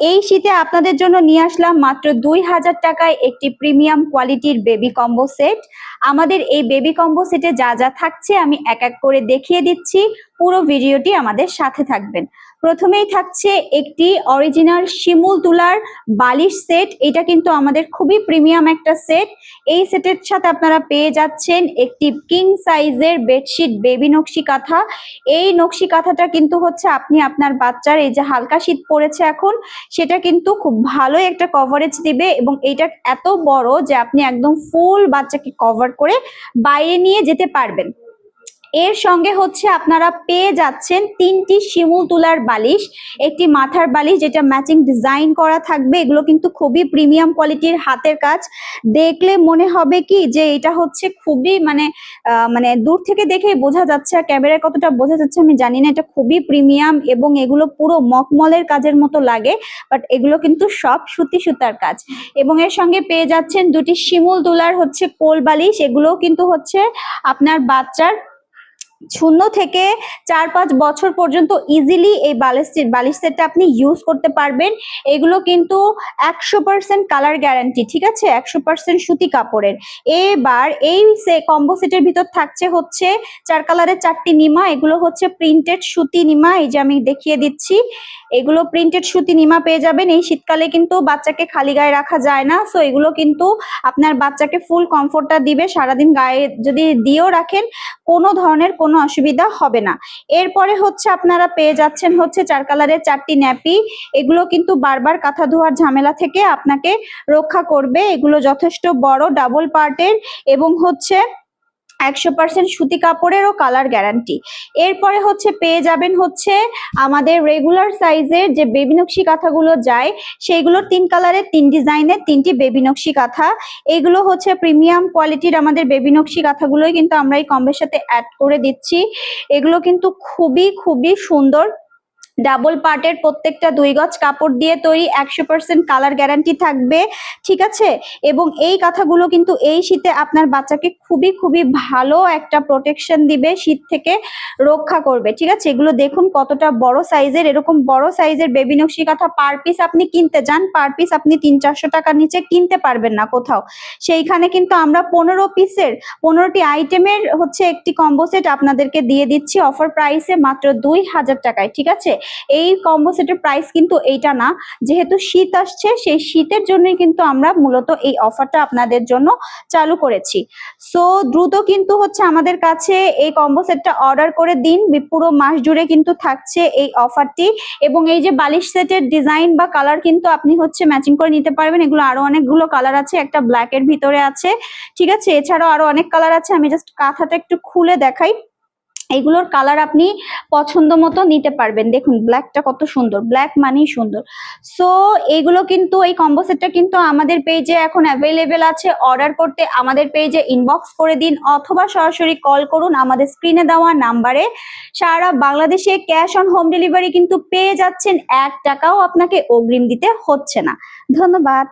এই শীতে আপনাদের জন্য নিয়ে আসলাম মাত্র দুই হাজার টাকায় একটি প্রিমিয়াম কোয়ালিটির বেবি কম্বো সেট। আমাদের এই বেবি কম্বো সেটে যা যা থাকছে আমি এক এক করে দেখিয়ে দিচ্ছি। পুরো ভিডিওটি আমাদের সাথে থাকবেন। প্রথমেই থাকছে একটি অরিজিনাল শিমুল তুলার বালিশ সেট এটা কিন্তু আমাদের খুবই প্রিমিয়াম একটা সেট এই সেটের সাথে আপনারা পেয়ে যাচ্ছেন একটি কিং সাইজের বেডশিট বেবি নকশি কাঁথা। এই নকশি কাঁথাটা কিন্তু হচ্ছে আপনি আপনার বাচ্চার এই যে হালকা শীত পড়েছে এখন, সেটা কিন্তু খুব ভালো একটা কভারেজ দিবে এবং এইটা এত বড় যে আপনি একদম ফুল বাচ্চাকে কভার করে বাইরে নিয়ে যেতে পারবেন। এর সঙ্গে হচ্ছে আপনারা পেয়ে যাচ্ছেন তিনটি শিমুল তুলার বালিশ, একটি মাথার বালিশ যেটা ম্যাচিং ডিজাইন করা থাকবে। এগুলো কিন্তু খুবই প্রিমিয়াম কোয়ালিটির হাতের কাজ। দেখলে মনে হবে কি যে এটা হচ্ছে খুবই মানে মানে দূর থেকে দেখে বোঝা যাচ্ছে আর ক্যামেরায় কতটা বোঝা যাচ্ছে আমি জানি না। এটা খুবই প্রিমিয়াম এবং এগুলো পুরো মকমলের কাজের মতো লাগে বাট এগুলো কিন্তু সব সুতি সুতার কাজ। এবং এর সঙ্গে পেয়ে যাচ্ছেন দুটি শিমুল তুলার হচ্ছে কোল বালিশ। এগুলোও কিন্তু হচ্ছে আপনার বাচ্চার শূন্য থেকে চার পাঁচ বছর পর্যন্ত ইজিলি এই বালিশ বালিশ সেটটা আপনি ইউজ করতে পারবেন। এগুলো কিন্তু একশো পার্সেন্ট কালার গ্যারান্টি ঠিক আছে? একশো পার্সেন্ট সুতি কাপড়ের। এবার এই কম্বো সেটের ভিতর থাকছে হচ্ছে চার কালারের চারটি নিমা। এগুলো হচ্ছে প্রিন্টেড সুতি নিমা, এই যে আমি দেখিয়ে দিচ্ছি। এগুলো প্রিন্টেড সুতি নিমা পেয়ে যাবেন। এই শীতকালে কিন্তু বাচ্চাকে খালি গায়ে রাখা যায় না। সো এগুলো কিন্তু আপনার বাচ্চাকে ফুল কমফোর্টটা দিবে। সারাদিন গায়ে যদি দিয়েও রাখেন, কোনো ধরনের কোনো অসুবিধা হবে না। এরপরে হচ্ছে আপনারা পেয়ে যাচ্ছেন হচ্ছে চার কালারের চারটি ন্যাপি। এগুলো কিন্তু বারবার কাঁথা ধোয়ার ঝামেলা থেকে আপনাকে রক্ষা করবে। এগুলো যথেষ্ট বড় ডাবল পার্টের এবং হচ্ছে একশো পার্সেন্ট সুতি কাপড়েরও কালার গ্যারান্টি এরপরে হচ্ছে পেয়ে যাবেন হচ্ছে আমাদের রেগুলার সাইজের যে বেবি নকশি কাঁথাগুলো যায়, সেইগুলোর তিন কালারের তিন ডিজাইনের তিনটি বেবি নকশি কাঁথা। এগুলো হচ্ছে প্রিমিয়াম কোয়ালিটির আমাদের বেবি নকশি কাঁথাগুলোই কিন্তু আমরা এই কম্বের সাথে অ্যাড করে দিচ্ছি। এগুলো কিন্তু খুবই খুবই সুন্দর ডাবল পার্টের প্রত্যেকটা দুই গজ কাপড় দিয়ে তৈরি একশো পার্সেন্ট কালার গ্যারান্টি থাকবে, ঠিক আছে? এবং এই কথাগুলো কিন্তু এই শীতে আপনার বাচ্চাকে খুবই খুবই ভালো একটা প্রোটেকশন দিবে, শীত থেকে রক্ষা করবে, ঠিক আছে? এগুলো দেখুন কতটা বড় সাইজের এরকম বড় সাইজের বেবি নকশি কাঁথা পার পিস আপনি কিনতে যান পার পিস আপনি তিন চারশো টাকার নিচে কিনতে পারবেন না কোথাও। সেইখানে কিন্তু আমরা পনেরো পিসের পনেরোটি আইটেমের হচ্ছে একটি কম্বো সেট আপনাদেরকে দিয়ে দিচ্ছি অফার প্রাইসে মাত্র দুই হাজার টাকায়, ঠিক আছে? এই কম্বো সেটের প্রাইস কিন্তু এইটা না। যেহেতু শীত আসছে, সেই শীতের জন্যই কিন্তু আমরা মূলত এই অফারটা আপনাদের জন্য চালু করেছি। সো দ্রুত কিন্তু হচ্ছে আমাদের কাছে এই কম্বো সেটটা অর্ডার করে দিন। পুরো মাস জুড়ে কিন্তু থাকছে এই অফারটি এবং এই যে বালিশ সেটের ডিজাইন বা কালার কিন্তু আপনি হচ্ছে ম্যাচিং করে নিতে পারবেন। এগুলো আরও অনেকগুলো কালার আছে, একটা ব্ল্যাক এর ভিতরে আছে। ঠিক আছে? এছাড়াও আরও অনেক কালার আছে। আমি জাস্ট কাঁথাটা একটু খুলে দেখাই। এগুলোর কালার আপনি পছন্দ মতো নিতে পারবেন। দেখুন ব্ল্যাকটা কত সুন্দর ব্ল্যাক মানেই সুন্দর। সো এগুলো কিন্তু, এই কম্বো সেটটা কিন্তু আমাদের পেজে এখন অ্যাভেলেবেল আছে। অর্ডার করতে আমাদের পেজে ইনবক্স করে দিন অথবা সরাসরি কল করুন আমাদের স্ক্রিনে দেওয়া নাম্বারে সারা বাংলাদেশে ক্যাশ অন হোম ডেলিভারি কিন্তু পেয়ে যাচ্ছেন। এক টাকাও আপনাকে অগ্রিম দিতে হচ্ছে না। ধন্যবাদ।